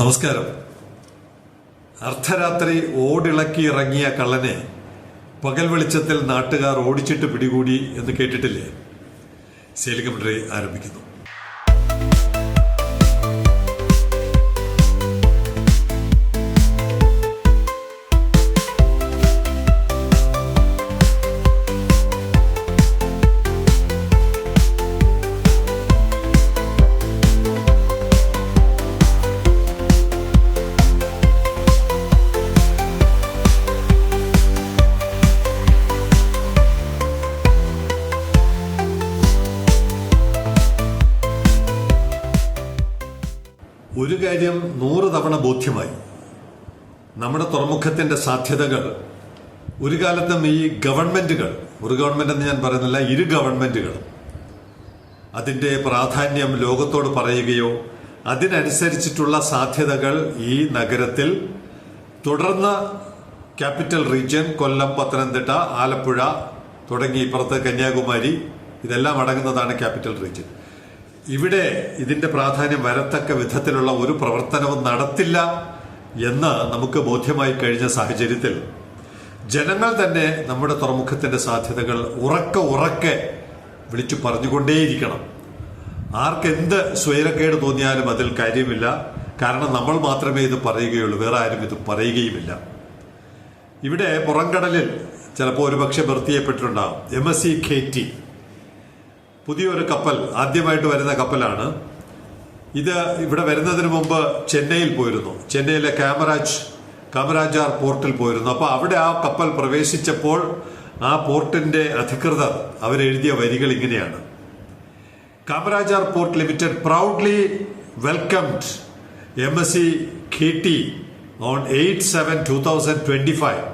നമസ്കാരം. അർദ്ധരാത്രി ഓടിളക്കി ഇറങ്ങിയ കള്ളനെ പകൽ വെളിച്ചത്തിൽ നാട്ടുകാർ ഓടിച്ചിട്ട് പിടികൂടി എന്ന് കേട്ടിട്ടില്ലേ? സേലികമന്ത്രി ആരംഭിക്കുന്നു. കാര്യം നൂറ് തവണ ബോധ്യമായി. നമ്മുടെ തുറമുഖത്തിന്റെ സാധ്യതകൾ ഒരു കാലത്തും ഈ ഗവൺമെന്റുകൾ ഒരു ഗവൺമെന്റ് എന്ന് ഞാൻ പറയുന്നില്ല ഇരു ഗവൺമെന്റുകൾ അതിന്റെ പ്രാധാന്യം ലോകത്തോട് പറയുകയോ അതിനനുസരിച്ചിട്ടുള്ള സാധ്യതകൾ ഈ നഗരത്തിൽ തുടർന്ന് ക്യാപിറ്റൽ റീജിയൻ കൊല്ലം പത്തനംതിട്ട ആലപ്പുഴ തുടങ്ങി ഇപ്പുറത്ത് കന്യാകുമാരി ഇതെല്ലാം അടങ്ങുന്നതാണ് ക്യാപിറ്റൽ റീജിയൻ. ഇവിടെ ഇതിന്റെ പ്രാധാന്യം വരത്തക്ക വിധത്തിലുള്ള ഒരു പ്രവർത്തനവും നടത്തില്ല എന്ന് നമുക്ക് ബോധ്യമായി കഴിഞ്ഞ സാഹചര്യത്തിൽ ജനങ്ങൾ തന്നെ നമ്മുടെ തുറമുഖത്തിന്റെ സാധ്യതകൾ ഉറക്കെ ഉറക്കെ വിളിച്ചു പറഞ്ഞുകൊണ്ടേയിരിക്കണം. ആർക്കെന്ത് സ്വൈരക്കേട് തോന്നിയാലും അതിൽ കാര്യമില്ല. കാരണം നമ്മൾ മാത്രമേ ഇത് പറയുകയുള്ളൂ. വേറെ ആരും ഇത് പറയുകയുമില്ല. ഇവിടെ പുറംകടലിൽ ചിലപ്പോൾ ഒരുപക്ഷെ വൃത്തിയപ്പെട്ടിട്ടുണ്ടാകും M S C K T പുതിയൊരു കപ്പൽ ആദ്യമായിട്ട് വരുന്ന കപ്പലാണ്. ഇത് ഇവിടെ വരുന്നതിന് മുമ്പ് ചെന്നൈയിൽ പോയിരുന്നു. ചെന്നൈയിലെ കാമറാജ് കാമരാജാർ പോർട്ടിൽ പോയിരുന്നു. അപ്പോൾ അവിടെ ആ കപ്പൽ പ്രവേശിച്ചപ്പോൾ ആ പോർട്ടിന്റെ അധികൃതർ അവരെഴുതിയ വരികൾ ഇങ്ങനെയാണ്. Kamarajar port limited proudly welcomed M S C K T on eight seven two thousand twenty five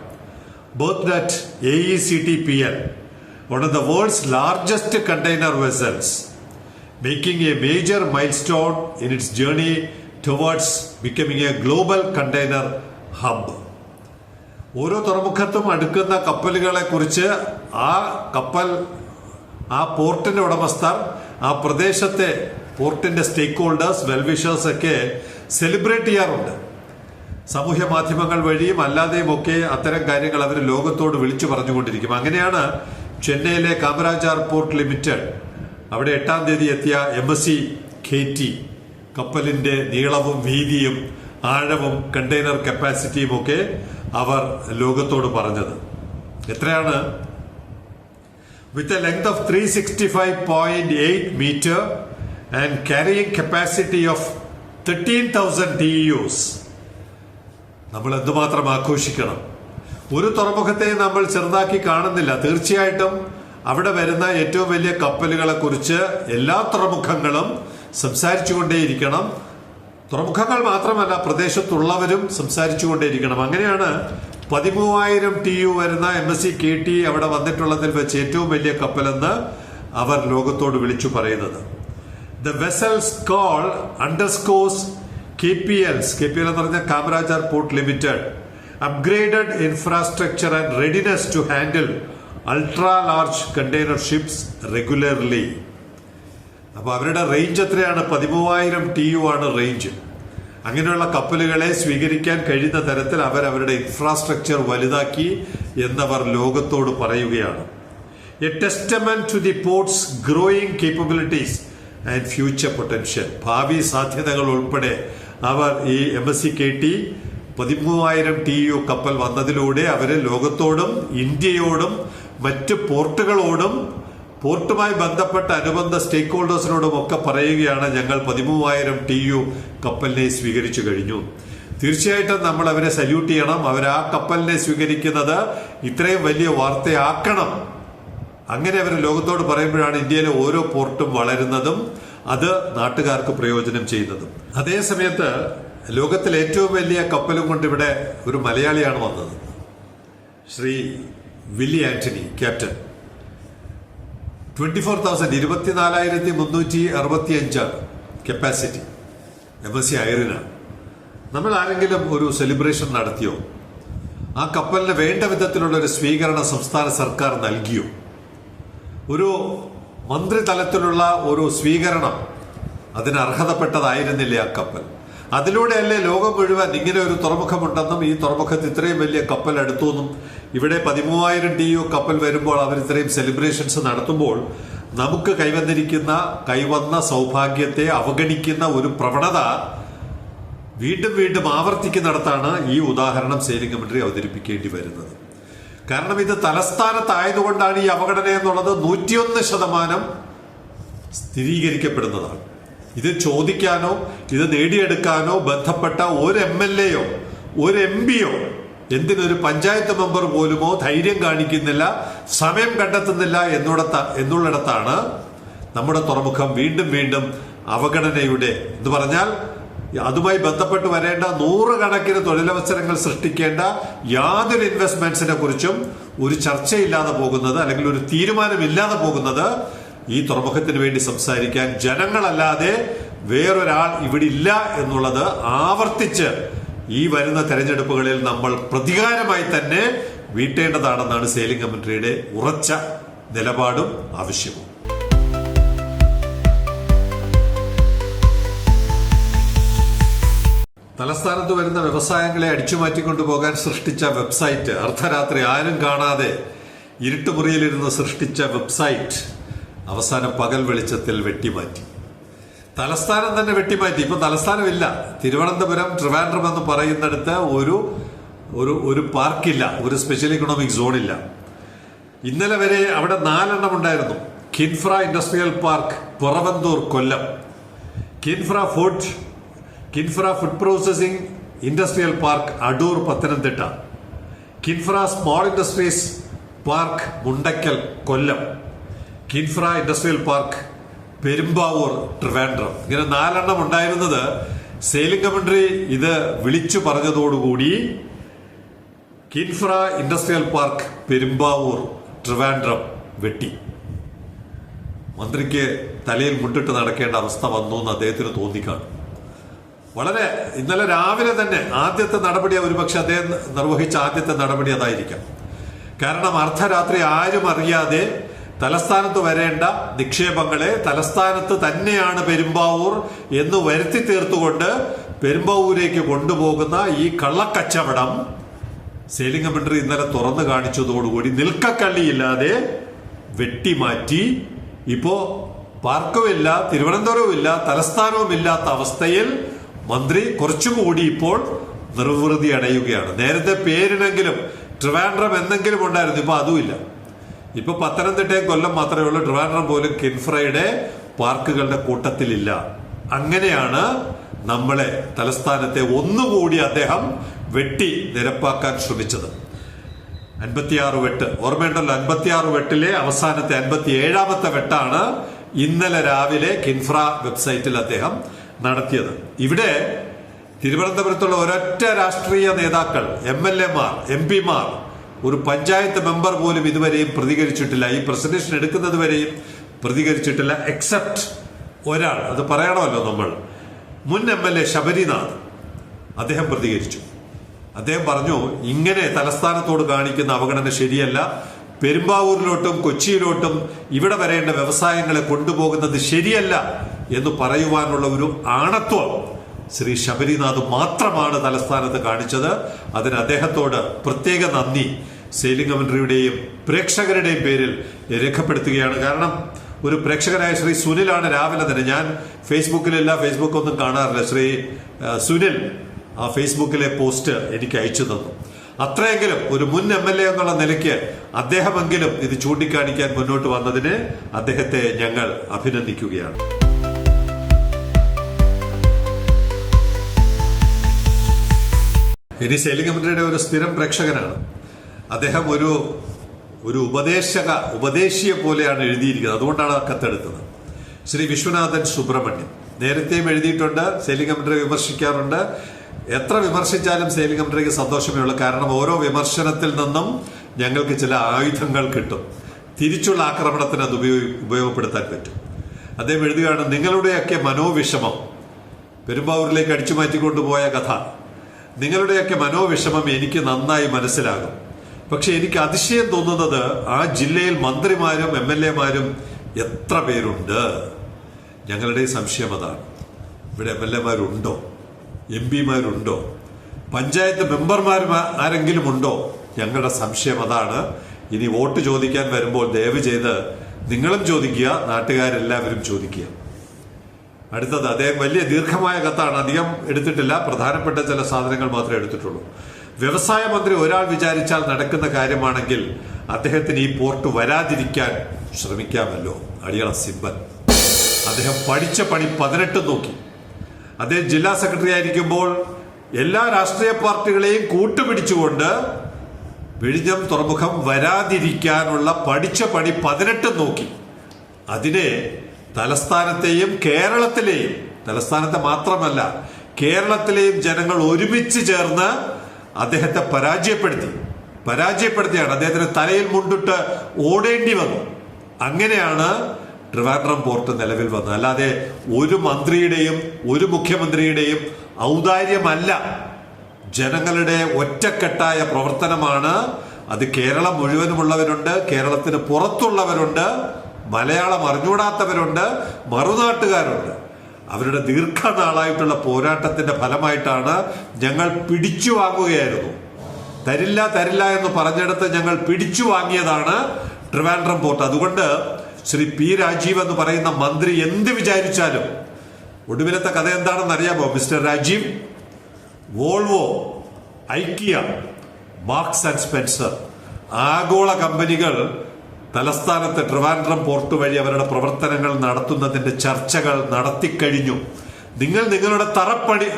berth at A E C T P AECTPL, one of the world's largest container vessels, making a major milestone in its journey towards becoming a global container hub. ഓരോ തുറമുഖത്തും അടുക്കുന്ന കപ്പലുകളെ കുറിച്ച് ആ കപ്പൽ ആ പോർട്ടിന്റെ ഉടമസ്ഥർ ആ പ്രദേശത്തെ പോർട്ടിന്റെ സ്റ്റേക്ക് ഹോൾഡേഴ്സ് വെൽവിഷേഴ്സ് ഒക്കെ സെലിബ്രേറ്റ് ചെയ്യാറുണ്ട് സമൂഹ മാധ്യമങ്ങൾ വഴിയും അല്ലാതെയും ഒക്കെ അത്തരം കാര്യങ്ങൾ അവർ ലോകത്തോട് വിളിച്ചു പറഞ്ഞുകൊണ്ടിരിക്കും അങ്ങനെയാണ് ചെന്നൈയിലെ കാമരാജാർ പോർട്ട് ലിമിറ്റഡ് അവിടെ എട്ടാം തീയതി എത്തിയ എം എസ് സി ടി. കപ്പലിന്റെ നീളവും വീതിയും ആഴവും കണ്ടെയ്നർ കപ്പാസിറ്റിയും ഒക്കെ അവർ ലോകത്തോട് പറഞ്ഞത്. എത്രയാണ്? With a length of 365.8 meter and carrying capacity of 13,000 യുസ് നമ്മൾ എന്തുമാത്രം ആഘോഷിക്കണം? ഒരു തുറമുഖത്തെ നമ്മൾ ചെറുതാക്കി കാണുന്നില്ല. തീർച്ചയായിട്ടും അവിടെ വരുന്ന ഏറ്റവും വലിയ കപ്പലുകളെ കുറിച്ച് എല്ലാ തുറമുഖങ്ങളും സംസാരിച്ചുകൊണ്ടേയിരിക്കണം. തുറമുഖങ്ങൾ മാത്രമല്ല പ്രദേശത്തുള്ളവരും സംസാരിച്ചുകൊണ്ടേയിരിക്കണം. അങ്ങനെയാണ് പതിമൂവായിരം ടി യു വരുന്ന M S C K T അവിടെ വന്നിട്ടുള്ളതിൽ വെച്ച് ഏറ്റവും വലിയ കപ്പലെന്ന് അവർ ലോകത്തോട് വിളിച്ചു പറയുന്നത്. The vessels call underscores K P L's K P L എന്ന് പറഞ്ഞ Kamarajar port limited. Upgraded infrastructure and readiness to handle ultra large container ships regularly അപ്പോൾ അവരുടെ റേഞ്ച് എത്രയാണ്? പതിമൂവായിരം ടി യു ആണ് റേഞ്ച് അങ്ങനെയുള്ള കപ്പലുകളെ സ്വീകരിക്കാൻ കഴിയുന്ന തരത്തിൽ അവർ അവരുടെ ഇൻഫ്രാസ്ട്രക്ചർ വലുതാക്കി എന്നവർ ലോകത്തോട് പറയുകയാണ്. A testament to the ports growing capabilities and future potential ഭാവി സാധ്യതകൾ ഉൾപ്പെടെ അവർ ഈ M S C K T പതിമൂവായിരം ടി യു കപ്പൽ വന്നതിലൂടെ അവർ ലോകത്തോടും ഇന്ത്യയോടും മറ്റ് പോർട്ടുകളോടും പോർട്ടുമായി ബന്ധപ്പെട്ട അനുബന്ധ സ്റ്റേക്ക് ഹോൾഡേഴ്സിനോടും ഒക്കെ പറയുകയാണ് ഞങ്ങൾ പതിമൂവായിരം ടി യു കപ്പലിനെ സ്വീകരിച്ചു കഴിഞ്ഞു. തീർച്ചയായിട്ടും നമ്മൾ അവരെ സല്യൂട്ട് ചെയ്യണം. അവർ ആ കപ്പലിനെ സ്വീകരിക്കുന്നത് ഇത്രയും വലിയ വാർത്തയാക്കണം. അങ്ങനെ അവർ ലോകത്തോട് പറയുമ്പോഴാണ് ഇന്ത്യയിലെ ഓരോ പോർട്ടും വളരുന്നതും അത് നാട്ടുകാർക്ക് പ്രയോജനം ചെയ്യുന്നതും. അതേ സമയത്ത് ലോകത്തിലെ ഏറ്റവും വലിയ കപ്പലും കൊണ്ട് ഇവിടെ ഒരു മലയാളിയാണ് വന്നത്. Shri Willy Antony captain. Twenty four thousand ഇരുപത്തിനാലായിരത്തി മുന്നൂറ്റി അറുപത്തി അഞ്ചാണ് കപ്പാസിറ്റി എം എസ് സി അയറിനാണ് നമ്മൾ ആരെങ്കിലും ഒരു സെലിബ്രേഷൻ നടത്തിയോ? ആ കപ്പലിന് വേണ്ട വിധത്തിലുള്ള ഒരു സ്വീകരണം സംസ്ഥാന സർക്കാർ നൽകിയോ? ഒരു മന്ത്രിതലത്തിലുള്ള ഒരു സ്വീകരണം അതിന് അർഹതപ്പെട്ടതായിരുന്നില്ലേ ആ കപ്പൽ? അതിലൂടെയല്ലേ ലോകം മുഴുവൻ ഇങ്ങനെ ഒരു തുറമുഖമുണ്ടെന്നും ഈ തുറമുഖത്ത് ഇത്രയും വലിയ കപ്പൽ എടുത്തു എന്നും ഇവിടെ പതിമൂവായിരം ടി യു കപ്പൽ വരുമ്പോൾ അവർ ഇത്രയും സെലിബ്രേഷൻസ് നടത്തുമ്പോൾ നമുക്ക് കൈവന്നിരിക്കുന്ന കൈവന്ന സൗഭാഗ്യത്തെ അവഗണിക്കുന്ന ഒരു പ്രവണത വീണ്ടും വീണ്ടും ആവർത്തിക്കുന്നിടത്താണ് ഈ ഉദാഹരണം സേലിംഗ് അവതരിപ്പിക്കേണ്ടി വരുന്നത്. കാരണം ഇത് തലസ്ഥാനത്തായതുകൊണ്ടാണ് ഈ അവഗണന എന്നുള്ളത് നൂറ്റിയൊന്ന് ശതമാനം സ്ഥിരീകരിക്കപ്പെടുന്നതാണ്. ഇത് ചോദിക്കാനോ ഇത് നേടിയെടുക്കാനോ ബന്ധപ്പെട്ട ഒരു എം എൽ എയോ ഒരു എം പിയോ എന്തിനൊരു പഞ്ചായത്ത് മെമ്പർ പോലുമോ ധൈര്യം കാണിക്കുന്നില്ല സമയം കണ്ടെത്തുന്നില്ല എന്നിടത്ത എന്നുള്ളിടത്താണ് നമ്മുടെ തുറമുഖം വീണ്ടും വീണ്ടും അവഗണനയുടെ എന്ന് പറഞ്ഞാൽ അതുമായി ബന്ധപ്പെട്ട് വരേണ്ട നൂറുകണക്കിന് തൊഴിലവസരങ്ങൾ സൃഷ്ടിക്കേണ്ട യാതൊരു ഇൻവെസ്റ്റ്മെന്റ്സിനെ കുറിച്ചും ഒരു ചർച്ചയില്ലാതെ പോകുന്നത് അല്ലെങ്കിൽ ഒരു തീരുമാനമില്ലാതെ പോകുന്നത് ഈ തുറമുഖത്തിന് വേണ്ടി സംസാരിക്കാൻ ജനങ്ങളല്ലാതെ വേറൊരാൾ ഇവിടെ ഇല്ല എന്നുള്ളത് ആവർത്തിച്ച് ഈ വരുന്ന തെരഞ്ഞെടുപ്പുകളിൽ നമ്മൾ പ്രതികാരമായി തന്നെ വീട്ടേണ്ടതാണെന്നാണ് സേലിംഗ് കമ്മിറ്റിയുടെ ഉറച്ച നിലപാടും ആവശ്യവും. തലസ്ഥാനത്ത് വരുന്ന വ്യവസായങ്ങളെ അടിച്ചുമാറ്റിക്കൊണ്ടു പോകാൻ സൃഷ്ടിച്ച വെബ്സൈറ്റ് അർദ്ധരാത്രി ആരും കാണാതെ ഇരുട്ടുമുറിയിലിരുന്ന് സൃഷ്ടിച്ച വെബ്സൈറ്റ്. അവസാനം പകൽ വെളിച്ചത്തിൽ വെട്ടിമാറ്റി. തലസ്ഥാനം തന്നെ വെട്ടിമാറ്റി. ഇപ്പൊ തലസ്ഥാനമില്ല. തിരുവനന്തപുരം ട്രിവാൻഡ്രം എന്ന് പറയുന്നിടത്ത് ഒരു ഒരു ഒരു പാർക്കില്ല. ഒരു സ്പെഷ്യൽ ഇക്കണോമിക് സോണില്ല ഇന്നലെ വരെ അവിടെ നാലെണ്ണം ഉണ്ടായിരുന്നു. KINFRA industrial park Puravanthoor Kollam. KINFRA food KINFRA food processing industrial park Adoor Pathanamthitta. KINFRA small industries park Mundakkal Kollam. KINFRA industrial park Perumbavoor Trivandrum. ഇങ്ങനെ നാലെണ്ണം ഉണ്ടായിരുന്നത് സെയിലിംഗ് കമന്ററി ഇത് വിളിച്ചു പറഞ്ഞതോടുകൂടി കിൻഫ്ര ഇൻഡസ്ട്രിയൽ പാർക്ക് പെരുമ്പാവൂർ ട്രിവാൻഡ്രം വെട്ടി. മന്ത്രിക്ക് തലയിൽ മുട്ടിട്ട് നടക്കേണ്ട അവസ്ഥ വന്നു എന്ന് അദ്ദേഹത്തിന് തോന്നിക്കാണും. വളരെ ഇന്നലെ രാവിലെ തന്നെ ആദ്യത്തെ നടപടി ഒരുപക്ഷെ അദ്ദേഹം നിർവഹിച്ച ആദ്യത്തെ നടപടി അതായിരിക്കാം. കാരണം അർദ്ധരാത്രി ആരും അറിയാതെ തലസ്ഥാനത്ത് വരേണ്ട നിക്ഷേപങ്ങളെ തലസ്ഥാനത്ത് തന്നെയാണ് പെരുമ്പാവൂർ എന്ന് വരുത്തി തീർത്തുകൊണ്ട് പെരുമ്പാവൂരേക്ക് കൊണ്ടുപോകുന്ന ഈ കള്ളക്കച്ചവടം സേലിംഗ മന്ത്രി ഇന്നലെ തുറന്നു കാണിച്ചതോടുകൂടി നിൽക്കക്കള്ളിയില്ലാതെ വെട്ടിമാറ്റി. ഇപ്പോ പാർക്കുമില്ല തിരുവനന്തപുരവുമില്ല തലസ്ഥാനവും ഇല്ലാത്ത അവസ്ഥയിൽ മന്ത്രി കുറച്ചുകൂടി ഇപ്പോൾ നിർവൃതി അടയുകയാണ് നേരത്തെ പേരിനെങ്കിലും ട്രിവാൻഡ്രം എന്തെങ്കിലും ഉണ്ടായിരുന്നു ഇപ്പൊ അതുമില്ല. ഇപ്പൊ പത്തനംതിട്ടയും കൊല്ലം മാത്രമേ ഉള്ളൂ. ട്രിവാൻഡ്രം പോലും കിൻഫ്രയുടെ പാർക്കുകളുടെ കൂട്ടത്തിലില്ല. അങ്ങനെയാണ് നമ്മളെ തലസ്ഥാനത്തെ ഒന്നുകൂടി അദ്ദേഹം വെട്ടി നിരപ്പാക്കാൻ ശ്രമിച്ചത്. അൻപത്തിയാറ് വെട്ട്. ഓർമ്മയുണ്ടല്ലോ അൻപത്തിയാറ് വെട്ടിലെ അവസാനത്തെ അൻപത്തി ഏഴാമത്തെ വെട്ടാണ് ഇന്നലെ രാവിലെ കിൻഫ്ര വെബ്സൈറ്റിൽ അദ്ദേഹം നടത്തിയത്. ഇവിടെ തിരുവനന്തപുരത്തുള്ള ഒരൊറ്റ രാഷ്ട്രീയ നേതാക്കൾ എം എൽ എമാർ എം പിമാർ ഒരു പഞ്ചായത്ത് മെമ്പർ പോലും ഇതുവരെയും പ്രതികരിച്ചിട്ടില്ല. ഈ പ്രസന്റേഷൻ എടുക്കുന്നത് വരെയും പ്രതികരിച്ചിട്ടില്ല എക്സെപ്റ്റ് ഒരാൾ. അത് പറയണമല്ലോ നമ്മൾ. മുൻ എം എൽ എ ശബരിനാഥ് അദ്ദേഹം പ്രതികരിച്ചു. അദ്ദേഹം പറഞ്ഞു ഇങ്ങനെ തലസ്ഥാനത്തോട് കാണിക്കുന്ന അവഗണന ശരിയല്ല. പെരുമ്പാവൂരിലോട്ടും കൊച്ചിയിലോട്ടും ഇവിടെ വരേണ്ട വ്യവസായങ്ങളെ കൊണ്ടുപോകുന്നത് ശരിയല്ല എന്ന് പറയുവാനുള്ള ഒരു ആണത്വം ശ്രീ ശബരിനാഥ് മാത്രമാണ് തലസ്ഥാനത്ത് കാണിച്ചത്. അതിന് അദ്ദേഹത്തോട് പ്രത്യേക നന്ദി. സെയിലിംഗ് കമന്ററിയുടെയും പ്രേക്ഷകരുടെയും പേരിൽ രേഖപ്പെടുത്തുകയാണ്. കാരണം ഒരു പ്രേക്ഷകനായ ശ്രീ സുനിലാണ് രാവിലെ തന്നെ. ഞാൻ ഫേസ്ബുക്കിലല്ല ഫേസ്ബുക്ക് ഒന്നും കാണാറില്ല. ശ്രീ സുനിൽ ആ ഫേസ്ബുക്കിലെ പോസ്റ്റ് എനിക്ക് അയച്ചു തന്നു. അത്രയെങ്കിലും ഒരു മുൻ എം എൽ എ എന്നുള്ള നിലയ്ക്ക് അദ്ദേഹമെങ്കിലും ഇത് ചൂണ്ടിക്കാണിക്കാൻ മുന്നോട്ട് വന്നതിന് അദ്ദേഹത്തെ ഞങ്ങൾ അഭിനന്ദിക്കുകയാണ്. ഇനി സെയിലിംഗ് കമ്മിറ്റിയുടെ ഒരു സ്ഥിരം പ്രേക്ഷകനാണ്. അദ്ദേഹം ഒരു ഒരു ഉപദേശക ഉപദേശിയെ പോലെയാണ് എഴുതിയിരിക്കുന്നത്. അതുകൊണ്ടാണ് ആ കത്തെടുത്തത്. ശ്രീ വിശ്വനാഥൻ സുബ്രഹ്മണ്യം നേരത്തെയും എഴുതിയിട്ടുണ്ട് സേലിംഗ് കമ്മിറ്റി വിമർശിക്കാറുണ്ട്. എത്ര വിമർശിച്ചാലും സേലിംഗ് കമ്മിറ്റിക്ക് സന്തോഷമേ ഉള്ളൂ. കാരണം ഓരോ വിമർശനത്തിൽ നിന്നും ഞങ്ങൾക്ക് ചില ആയുധങ്ങൾ കിട്ടും. തിരിച്ചുള്ള ആക്രമണത്തിന് അത് ഉപയോഗ ഉപയോഗപ്പെടുത്താൻ പറ്റും. അദ്ദേഹം എഴുതുകയാണ് നിങ്ങളുടെയൊക്കെ മനോവിഷമം പെരുമ്പാവൂരിലേക്ക് അടിച്ചു മാറ്റിക്കൊണ്ടുപോയ കഥ. നിങ്ങളുടെയൊക്കെ മനോവിഷമം എനിക്ക് നന്നായി മനസ്സിലാകും. പക്ഷെ എനിക്ക് അതിശയം തോന്നുന്നത് ആ ജില്ലയിൽ മന്ത്രിമാരും എം എൽ എമാരും എത്ര പേരുണ്ട്? ഞങ്ങളുടെ സംശയം അതാണ്. ഇവിടെ എം എൽ എമാരുണ്ടോ? എം പിമാരുണ്ടോ? പഞ്ചായത്ത് മെമ്പർമാർ ആരെങ്കിലും ഉണ്ടോ? ഞങ്ങളുടെ സംശയം അതാണ്. ഇനി വോട്ട് ചോദിക്കാൻ വരുമ്പോൾ ദയവ് ചെയ്ത് നിങ്ങളും ചോദിക്കുക നാട്ടുകാരെല്ലാവരും ചോദിക്കുക. അടുത്തത് അദ്ദേഹം വലിയ ദീർഘമായ കത്താണ് അധികം എടുത്തിട്ടില്ല. പ്രധാനപ്പെട്ട ചില സാധനങ്ങൾ മാത്രമേ എടുത്തിട്ടുള്ളൂ. വ്യവസായ മന്ത്രി ഒരാൾ വിചാരിച്ചാൽ നടക്കുന്ന കാര്യമാണെങ്കിൽ അദ്ദേഹത്തിന് ഈ പോർട്ട് വരാതിരിക്കാൻ ശ്രമിക്കാമല്ലോ. അടിയറ സിമ്പൽ അദ്ദേഹം പഠിച്ച പണി പതിനെട്ട് നോക്കി. അദ്ദേഹം ജില്ലാ സെക്രട്ടറി ആയിരിക്കുമ്പോൾ എല്ലാ രാഷ്ട്രീയ പാർട്ടികളെയും കൂട്ടുപിടിച്ചുകൊണ്ട് വിഴിഞ്ഞം തുറമുഖം വരാതിരിക്കാനുള്ള പഠിച്ച പണി പതിനെട്ട് നോക്കി. അതിനെ തലസ്ഥാനത്തെയും കേരളത്തിലെയും തലസ്ഥാനത്തെ മാത്രമല്ല കേരളത്തിലെയും ജനങ്ങൾ ഒരുമിച്ച് ചേർന്ന് അദ്ദേഹത്തെ പരാജയപ്പെടുത്തി. പരാജയപ്പെടുത്തിയാണ് അദ്ദേഹത്തിന് തലയിൽ മുണ്ടിട്ട് ഓടേണ്ടി വന്നു. അങ്ങനെയാണ് ട്രിവാൻഡ്രം പോർട്ട് നിലവിൽ വന്നത്. അല്ലാതെ ഒരു മന്ത്രിയുടെയും ഒരു മുഖ്യമന്ത്രിയുടെയും ഔദാര്യമല്ല ജനങ്ങളുടെ ഒറ്റക്കെട്ടായ പ്രവർത്തനമാണ്. അത് കേരളം മുഴുവനുമുള്ളവരുണ്ട് കേരളത്തിന് പുറത്തുള്ളവരുണ്ട് മലയാളം അറിഞ്ഞുകൂടാത്തവരുണ്ട് മറുനാട്ടുകാരുണ്ട്. അവരുടെ ദീർഘനാളായിട്ടുള്ള പോരാട്ടത്തിന്റെ ഫലമായിട്ടാണ് ഞങ്ങൾ പിടിച്ചു വാങ്ങുകയായിരുന്നു. തരില്ല തരില്ല എന്ന് പറഞ്ഞെടുത്ത് ഞങ്ങൾ പിടിച്ചു വാങ്ങിയതാണ് ട്രിവാൻഡ്രം പോർട്ട്. അതുകൊണ്ട് ശ്രീ പി രാജീവ് എന്ന് പറയുന്ന മന്ത്രി എന്ത് വിചാരിച്ചാലും ഒടുവിലത്തെ കഥ എന്താണെന്ന് അറിയാമോ mister Rajeev? Volvo IKEA Marks and Spencer ആഗോള കമ്പനികൾ തലസ്ഥാനത്ത് ട്രിവാൻഡ്രം പോർട്ട് വഴി അവരുടെ പ്രവർത്തനങ്ങൾ നടത്തുന്നതിന്റെ ചർച്ചകൾ നടത്തിക്കഴിഞ്ഞു. നിങ്ങൾ നിങ്ങളുടെ തറപ്പണി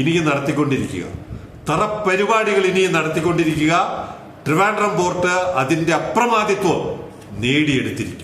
ഇനിയും നടത്തിക്കൊണ്ടിരിക്കുക. തറപ്പരിപാടികൾ ഇനിയും നടത്തിക്കൊണ്ടിരിക്കുക. ട്രിവാൻഡ്രം പോർട്ട് അതിന്റെ അപ്രമാദിത്വം നേടിയെടുത്തിരിക്കും